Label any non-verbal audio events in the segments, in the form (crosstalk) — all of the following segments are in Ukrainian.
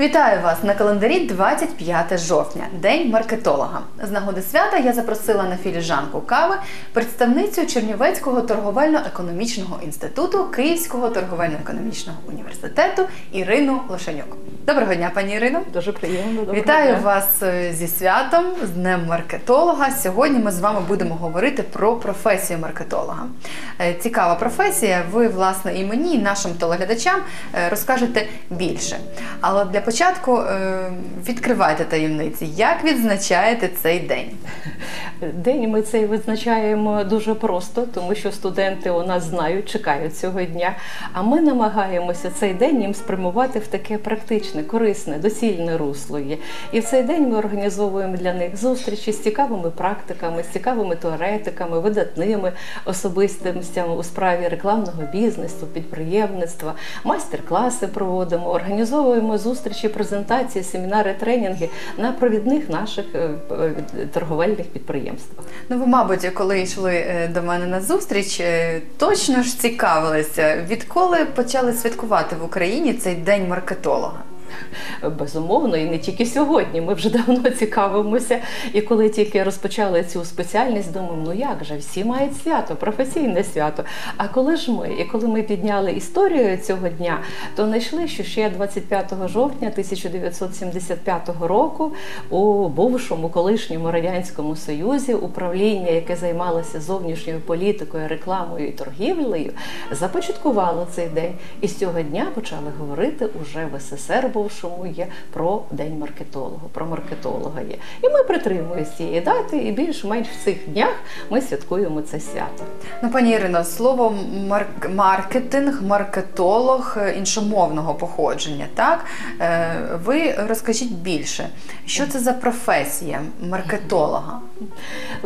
Вітаю вас на календарі 25 жовтня, день маркетолога. З нагоди свята я запросила на філіжанку кави представницю Чернівецького торговельно-економічного інституту Київського торговельно-економічного університету Ірину Лошанюк. Доброго дня, пані Ірино. Дуже приємно. доброго Вітаю дня. вас е, зі святом, з Днем маркетолога. Сьогодні ми з вами будемо говорити про професію маркетолога. Е, Цікава професія. Ви, власне, і мені, і нашим телеглядачам е, розкажете більше. Але для початку е, відкривайте таємниці. Як відзначаєте цей день? День ми цей визначаємо дуже просто, тому що студенти у нас знають, чекають цього дня. А ми намагаємося цей день їм спрямувати в таке практичне, корисне, доцільне русло. є. І в цей день ми організовуємо для них зустрічі з цікавими практиками, з цікавими теоретиками, видатними особистостями у справі рекламного бізнесу, підприємництва, майстер-класи проводимо, організовуємо зустрічі, презентації, семінари, тренінги на провідних наших е, е, торговельних підприємствах. Ну, ви, мабуть, коли йшли е, до мене на зустріч, точно ж цікавилися, відколи почали святкувати в Україні цей день маркетолога. Безумовно, і не тільки сьогодні. Ми вже давно цікавимося. І коли тільки розпочали цю спеціальність, думаємо, ну як же, всі мають свято, професійне свято. А коли ж ми, і коли ми підняли історію цього дня, то знайшли, що ще 25 жовтня 1975 року у бувшому колишньому радянському союзі управління, яке займалося зовнішньою політикою, рекламою і торгівлею, започаткувало цей день. І з цього дня почали говорити уже в СССР бувшому є про день маркетолога, про маркетолога є. І ми притримуємося цієї дати, і більш-менш в цих днях ми святкуємо це свято. Ну, пані Ірино, слово марк- маркетинг, маркетолог е, іншомовного походження. Так Е, ви розкажіть більше, що це за професія маркетолога?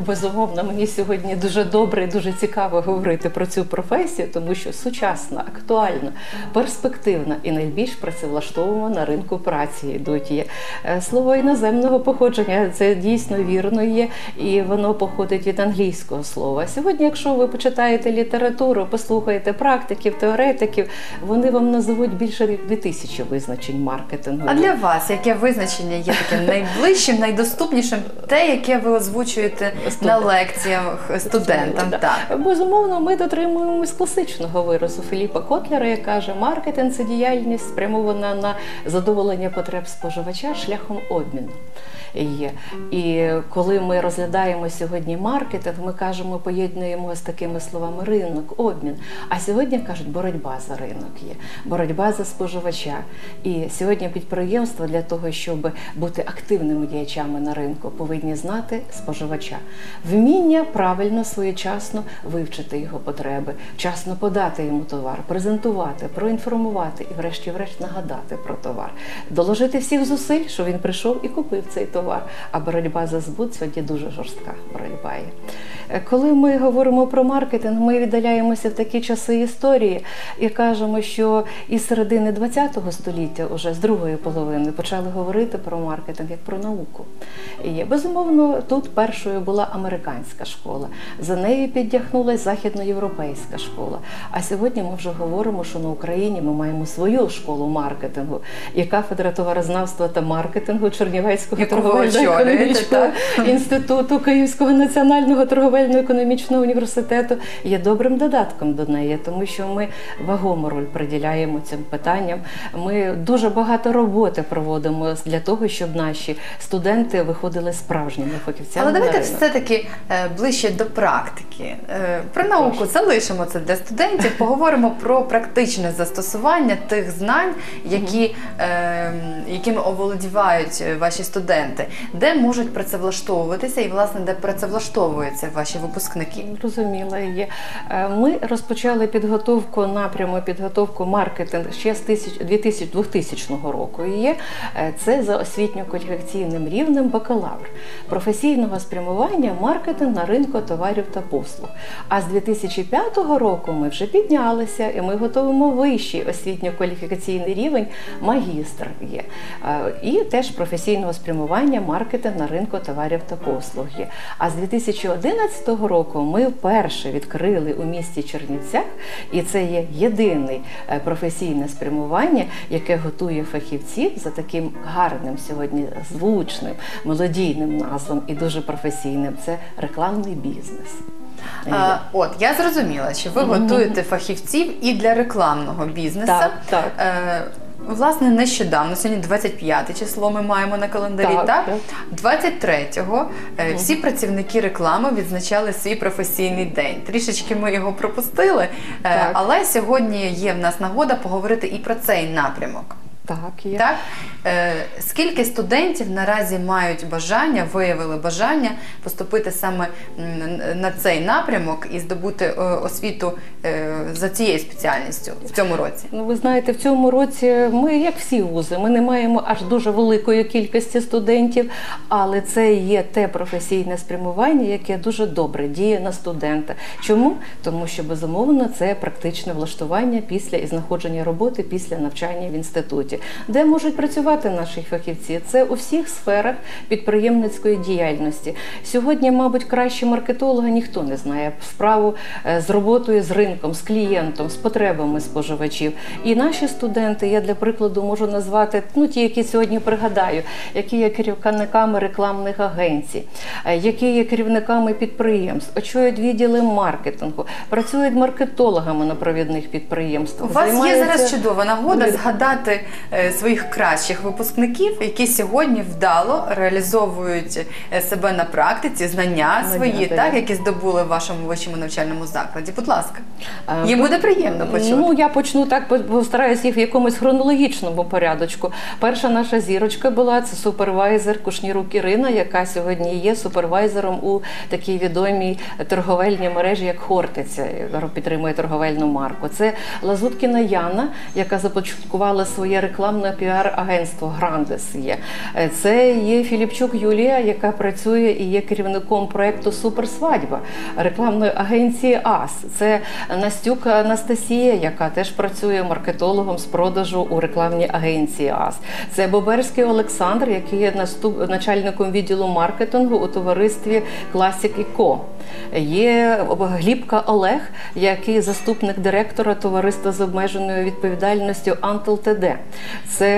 Безумовно, мені сьогодні дуже добре і дуже цікаво говорити про цю професію, тому що сучасна, актуальна, перспективна і найбільш працевлаштована на ринку праці йдуть. Є Е, слово іноземного походження. Це дійсно вірно є, і воно походить від англійського слова. Сьогодні, якщо ви почитаєте літературу, послухаєте практиків, теоретиків, вони вам назовуть більше як 2000 визначень маркетингу. А для вас яке визначення є таким найближчим, найдоступнішим, те, яке ви озвучуєте на лекціях студентам? Так. Безумовно, ми дотримуємось класичного виразу Філіпа Котлера, який каже, маркетинг це діяльність спрямована на задоволення потреб споживача шляхом обміну. Є. І коли ми розглядаємо сьогодні маркетинг, ми кажемо, поєднуємо з такими словами ринок, обмін. А сьогодні кажуть, боротьба за ринок є, боротьба за споживача. І сьогодні підприємства для того, щоб бути активними діячами на ринку, повинні знати споживача, вміння правильно своєчасно вивчити його потреби, вчасно подати йому товар, презентувати, проінформувати і, врешті-врешт, нагадати про товар, доложити всіх зусиль, що він прийшов і купив цей товар. А боротьба за збут сьогодні дуже жорстка боротьба є. Е, Коли ми говоримо про маркетинг, ми віддаляємося в такі часи історії і кажемо, що із середини ХХ століття, уже з другої половини, почали говорити про маркетинг як про науку. І безумовно, тут першою була американська школа. За нею підтягнулася західноєвропейська школа. А сьогодні ми вже говоримо, що на Україні ми маємо свою школу маркетингу і кафедра товарознавства та маркетингу Чернівецького торговельно-економічного інституту Київського національного торговельно-економічного університету є добрим додатком до неї, тому що ми вагому роль приділяємо цим питанням. Ми дуже багато роботи проводимо для того, щоб наші студенти виходили справжніми фахівцями. Але давайте все-таки е, ближче до практики. Е, Про науку залишимо це для студентів. Поговоримо про практичне застосування тих знань, які, е, якими оволодівають е, ваші студенти, де можуть працевлаштовуватися і, власне, де працевлаштовуються ваші випускники. Зрозуміло є. Е, Ми розпочали підготовку напряму підготовку маркетинг ще з 1000 2000 року. Є е, це за освітньо-кваліфікаційним рівнем бакалавр професійного спрямування. маркетинг на ринку товарів та послуг. А з 2005 року ми вже піднялися і ми готуємо вищий освітньо-кваліфікаційний рівень магістр є. Е, І теж професійного спрямування маркетинг на ринку товарів та послуг є. А з 2011 року ми вперше відкрили у місті Чернівцях, і це є єдине е, професійне спрямування, яке готує фахівців за таким гарним сьогодні звучним, мелодійним назвом і дуже професійним. Це рекламний бізнес. А, от я зрозуміла, що ви готуєте фахівців і для рекламного бізнесу. Так, так. Власне, нещодавно, сьогодні 25 число ми маємо на календарі. Так, Так, так. 23-го е, всі працівники реклами відзначали свій професійний день. Трішечки ми його пропустили, е, Так. але сьогодні є в нас нагода поговорити і про цей напрямок. Так, є. Так? Е, скільки студентів наразі мають бажання, виявили бажання поступити саме на цей напрямок і здобути е, освіту е, за цією спеціальністю в цьому році? Ну, ви знаєте, в цьому році ми, як всі вузи, ми не маємо аж дуже великої кількості студентів, але це є те професійне спрямування, яке дуже добре діє на студента. Чому? Тому що безумовно це практичне влаштування після і знаходження роботи після навчання в інституті, де можуть працювати наші фахівці. Це у всіх сферах підприємницької діяльності. Сьогодні, мабуть, краще маркетолога ніхто не знає справу е, з роботою з ринком, з клієнтом, з потребами споживачів. І наші студенти, я для прикладу можу назвати ну ті, які сьогодні пригадаю, які є керівниками рекламних агенцій, е, які є керівниками підприємств, очолюють відділи маркетингу, працюють маркетологами на провідних підприємствах. У вас є зараз чудова нагода згадати своїх кращих випускників, які сьогодні вдало реалізовують е, себе на практиці, знання свої, так. які здобули в вашому вищому навчальному закладі. Будь ласка, їм буде приємно почути. Ну, я почну так, по- постараюсь їх в якомусь хронологічному порядочку. Перша наша зірочка була це супервайзер Кушнірук Ірина, яка сьогодні є супервайзером у такій відомій торговельній мережі, як Хортиця, яка підтримує торговельну марку. Це Лазуткіна Яна, яка започаткувала своє рекламне піар-агентство Грандес. Є Е, це є Філіпчук Юлія, яка працює і є керівником проекту Суперсвадьба рекламної агенції АС. Це Настюк Анастасія, яка теж працює маркетологом з продажу у рекламній агенції АС. Це Боберський Олександр, який є наступ... начальником відділу маркетингу у товаристві Classic Co. Є Глібка Олег, який заступник директора товариства з обмеженою відповідальністю Антл ТД. Це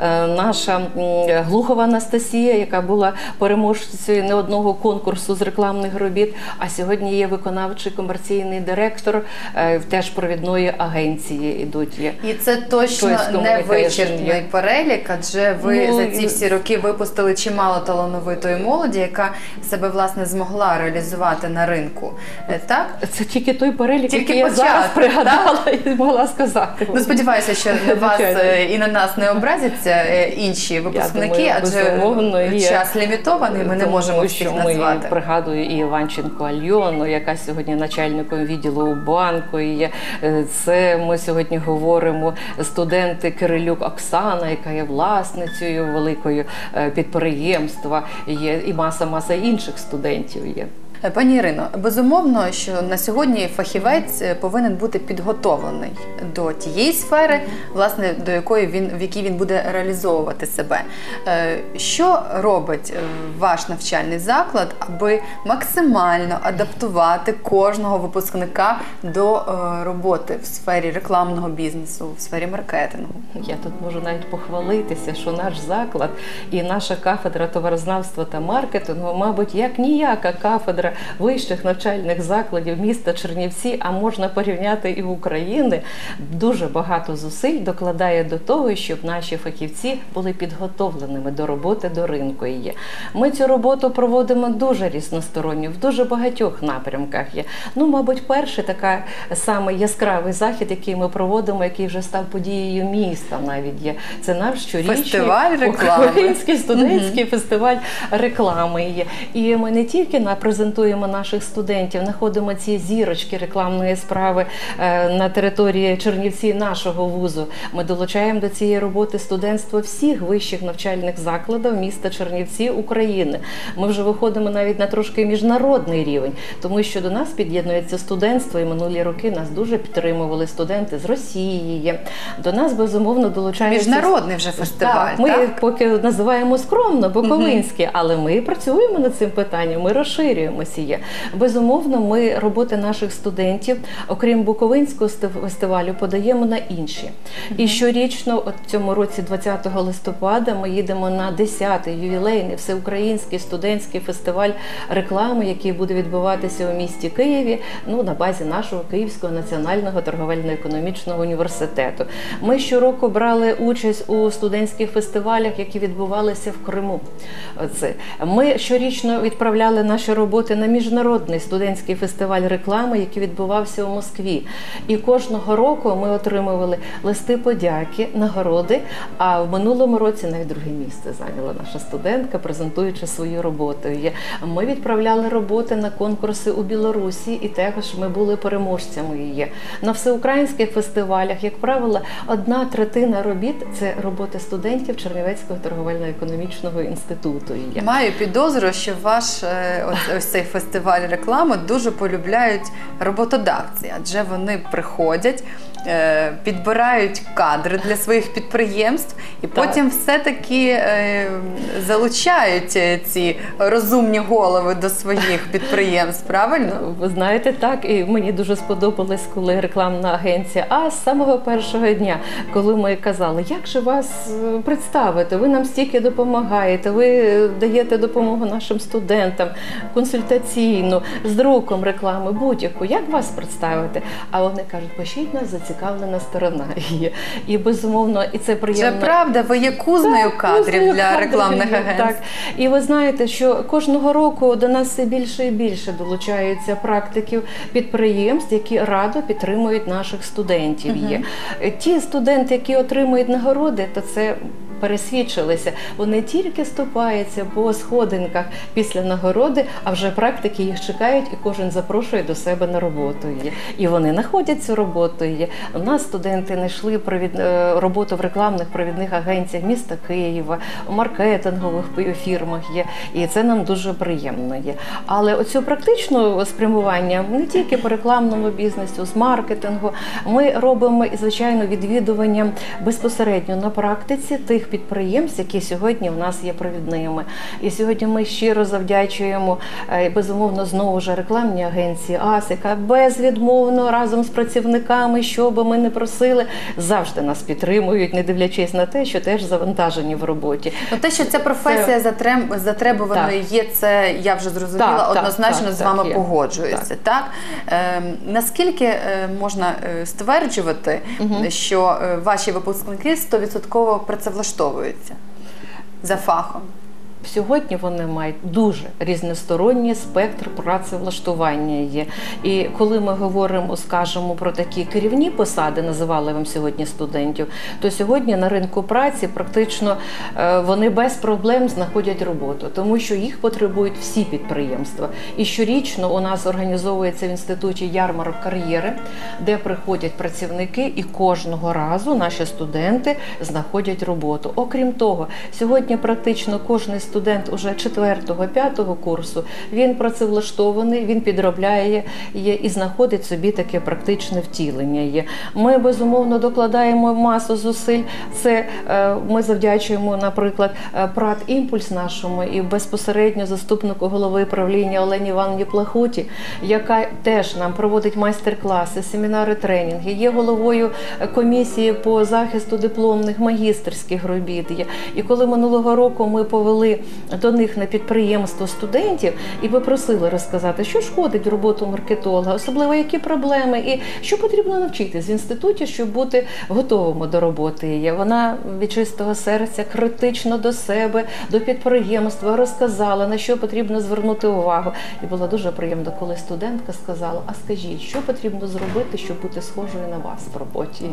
е, наша Глухова Анастасія, яка була переможцею не одного конкурсу з рекламних робіт, а сьогодні є виконавчий комерційний директор е, теж провідної агенції. Ідуть є. І це точно не вичерпний перелік, адже ви Ну, за ці всі роки випустили чимало талановитої молоді, яка себе власне змогла реалізувати на ринку. Е, Так? Це тільки той перелік, Тільки який я зараз початок, пригадала і могла сказати. Ну, сподіваюся, що на вас і на нас не образяться е, інші випускники, думаю, адже час лімітований, ми не можемо всіх що назвати. Ми пригадую і Іванченко Альону, яка сьогодні начальником відділу у банку. І є. Е, Це ми сьогодні говоримо студенти Кирилюк Оксана, яка є власницею великої е, підприємства. Є і маса маса інших студентів є. Пані Ірино, безумовно, що на сьогодні фахівець е, повинен бути підготовлений до тієї сфери, власне, до якої він в якій він буде реалізовувати себе. Е, Що робить е, ваш навчальний заклад, аби максимально адаптувати кожного випускника до роботи в сфері рекламного бізнесу, в сфері маркетингу? Я тут можу навіть похвалитися, що наш заклад і наша кафедра товарознавства та маркетингу, мабуть, як ніяка кафедра вищих навчальних закладів міста Чернівці, а можна порівняти і України, дуже багато зусиль докладає до того, щоб наші фахівці були підготовленими до роботи до ринку. Є. Ми цю роботу проводимо дуже різносторонньо, в дуже багатьох напрямках є. Ну, мабуть, перший така саме яскравий захід, який ми проводимо, який вже став подією міста, навіть є. Це наш щорічний Фестиваль реклами. український студентський фестиваль реклами є. І ми не тільки на презентуємо презентуємо наших студентів, знаходимо ці зірочки рекламної справи е, на території Чернівці нашого вузу. Ми долучаємо до цієї роботи студентство всіх вищих навчальних закладів міста Чернівці України. Ми вже виходимо навіть на трошки міжнародний рівень, тому що до нас під'єднується студентство, і минулі роки нас дуже підтримували студенти з Росії. До нас безумовно долучаються Міжнародний вже фестиваль. так, ми так? поки називаємо скромно Буковинське, але ми працюємо над цим питанням, ми розширюємося. Є. Безумовно, ми роботи наших студентів, окрім Буковинського фестивалю, подаємо на інші. І щорічно, от в цьому році, 20 листопада, ми їдемо на 10-й ювілейний всеукраїнський студентський фестиваль реклами, який буде відбуватися у місті Києві, ну на базі нашого Київського національного торговельно-економічного університету. Ми щороку брали участь у студентських фестивалях, які відбувалися в Криму. Ми щорічно відправляли наші роботи на міжнародний студентський фестиваль реклами, який відбувався у Москві. І кожного року ми отримували листи подяки, нагороди. А в минулому році навіть друге місце зайняла наша студентка, презентуючи свою роботу. Ми відправляли роботи на конкурси у Білорусі, і також ми були переможцями її. На всеукраїнських фестивалях, як правило, одна третина робіт це роботи студентів Чернівецького торговельно-економічного інституту. Маю підозру, що ваш е, ось, ось цей фестиваль реклами дуже полюбляють роботодавці, адже вони приходять, підбирають кадри для своїх підприємств і Так. потім все-таки е, залучають е, ці розумні голови до своїх (laughs) підприємств. Правильно? Ви знаєте, так і мені дуже сподобалось, коли рекламна агенція А з самого першого дня, коли ми казали, як же вас е, представити? Ви нам стільки допомагаєте, ви е, даєте допомогу нашим студентам, консультаційну, з друком реклами, будь-яку. Як вас представити? А вони кажуть, пишіть нас зацікавлена сторона. є. і безумовно, і це Це приємно. правда, ви є кузнею Так, кадрів кузнею для рекламних так. І ви знаєте, що кожного року до нас все більше і більше долучаються практиків підприємств, які радо підтримують наших студентів. Є ті студенти, які отримують нагороди, то це. Пересвідчилися, вони тільки ступаються по сходинках після нагороди, а вже практики їх чекають, і кожен запрошує до себе на роботу. І вони знаходять цю роботу. У нас студенти знайшли провід... е, роботу в рекламних провідних агенціях міста Києва, у маркетингових фірмах є. І це нам дуже приємно є. Але оцю практичну спрямування не тільки по рекламному бізнесу, з маркетингу, ми робимо звичайно відвідування безпосередньо на практиці тих підприємств, які сьогодні в нас є провідними. І сьогодні ми щиро завдячуємо е, безумовно знову ж рекламній агенції АС, яка безвідмовно разом з працівниками, що би ми не просили, завжди нас підтримують, не дивлячись на те, що теж завантажені в роботі. Ну, те, що ця професія затрем... затребуваною є, це я вже зрозуміла, Так, так, однозначно так, з вами є. погоджуюся. Так. Ем, наскільки е, можна е, стверджувати, що е, ваші випускники 100% працевлаштовуються за фахом? Сьогодні вони мають дуже різносторонній спектр працевлаштування є. І коли ми говоримо, скажімо, про такі керівні посади, називали вам сьогодні студентів, то сьогодні на ринку праці практично е, вони без проблем знаходять роботу, тому що їх потребують всі підприємства. І щорічно у нас організовується в інституті ярмарок кар'єри, де приходять працівники, і кожного разу наші студенти знаходять роботу. Окрім того, сьогодні практично кожен студент уже 4-5 курсу він працевлаштований, він підробляє і знаходить собі таке практичне втілення. Є. Ми безумовно докладаємо масу зусиль. Це е, ми завдячуємо, наприклад, е, ПРАТ імпульс нашому і безпосередньо заступнику голови правління Олені Івановні Плахуті, яка теж нам проводить майстер-класи, семінари, тренінги, є головою комісії по захисту дипломних магістерських робіт. І коли минулого року ми повели до них на підприємство студентів і попросили розказати, що в роботу маркетолога, особливо які проблеми, і що потрібно навчитись в інституті, щоб бути готовими до роботи. Вона від чистого серця критично до себе, до підприємства розказала, на що потрібно звернути увагу. І було дуже приємно, коли студентка сказала: А скажіть, що потрібно зробити, щоб бути схожою на вас в роботі?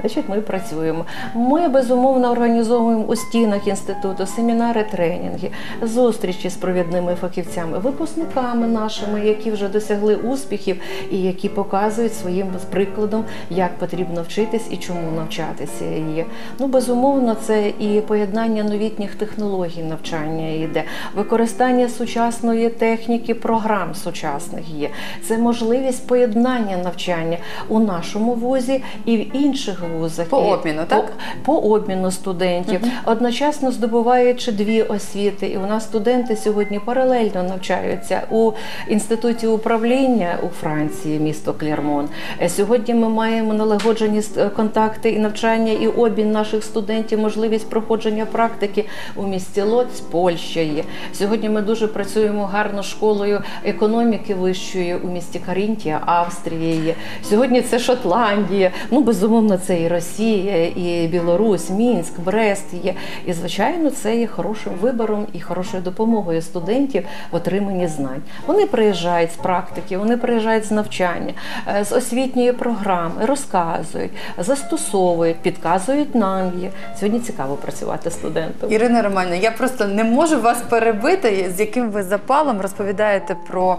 Значить, ми працюємо. Ми безумовно організовуємо у стінах інституту семінари, тренінги. Тренінги, зустрічі з провідними фахівцями, випускниками нашими, які вже досягли успіхів і які показують своїм прикладом, як потрібно вчитись і чому навчатися є. Ну, безумовно, це і поєднання новітніх технологій навчання йде, використання сучасної техніки, програм сучасних є. Це можливість поєднання навчання у нашому вузі і в інших вузах. По обміну, так? По, по обміну студентів, одночасно здобуваючи дві освіти. І у нас студенти сьогодні паралельно навчаються у інституті управління у Франції, місто Клермон. Е, Сьогодні ми маємо налагоджені е, контакти і навчання, і обмін наших студентів, можливість проходження практики у місті Лоць, Польща є. Сьогодні ми дуже працюємо гарно школою економіки вищої у місті Карінтія, Австрія є. Сьогодні це Шотландія. Ну безумовно, це і Росія, і Білорусь, Мінськ, Брест є. І звичайно, це є хорошим вибором і хорошою допомогою студентів в отриманні знань. Вони приїжджають з практики, вони приїжджають з навчання, е, з освітньої програми, розказують, застосовують, підказують нам. Є сьогодні цікаво працювати студентом. Ірина Романівна, я просто не можу вас перебити, з яким ви запалом розповідаєте про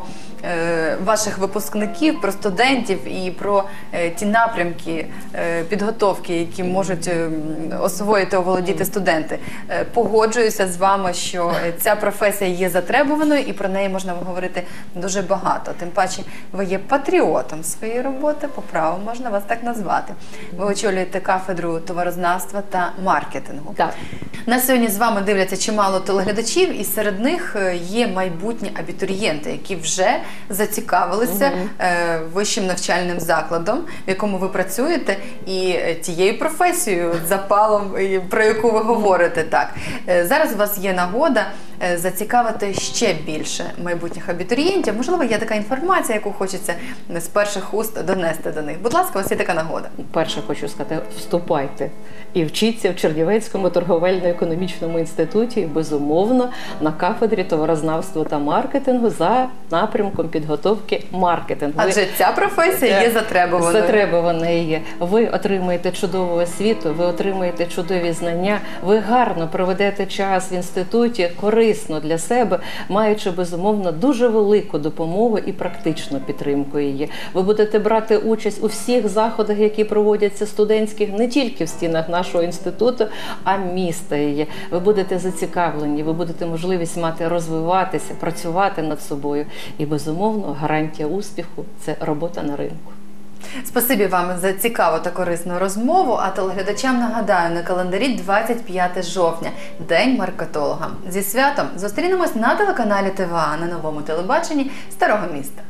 ваших випускників, про студентів і про е, ті напрямки е, підготовки, які можуть е, освоїти, оволодіти студенти. Е, погоджуюся з вами, що е, ця професія є затребуваною і про неї можна говорити дуже багато. Тим паче, ви є патріотом своєї роботи, по праву можна вас так назвати. Ви очолюєте кафедру товарознавства та маркетингу. Так. Нас сьогодні з вами дивляться чимало телеглядачів, і серед них е, є майбутні абітурієнти, які вже зацікавилися е, вищим навчальним закладом, в якому ви працюєте, і е, тією професією, запалом, про яку ви говорите. Так Е, зараз у вас є нагода е, зацікавити ще більше майбутніх абітурієнтів. Можливо, є така інформація, яку хочеться з перших уст донести до них. Будь ласка, у вас є така нагода. Перше хочу сказати, вступайте і вчіться в Чернівецькому торговельно-економічному інституті, і, безумовно, на кафедрі товарознавства та маркетингу за напрямком підготовки маркетингу. Адже ця професія є затребуваною. Затребуваний є. Ви отримаєте чудову освіту, ви отримаєте чудові знання, ви гарно проведете час в інституті, корисно для себе, маючи безумовно дуже велику допомогу і практичну підтримку її. Ви будете брати участь у всіх заходах, які проводяться студентських не тільки в стінах нашого інституту, а міста її. Ви будете зацікавлені, ви будете можливість мати розвиватися, працювати над собою. І безумовно гарантія успіху це робота на ринку. Спасибі вам за цікаву та корисну розмову. А телеглядачам нагадаю на календарі 25 жовтня, день маркетолога. Зі святом зустрінемось на телеканалі ТВА на новому телебаченні Старого міста.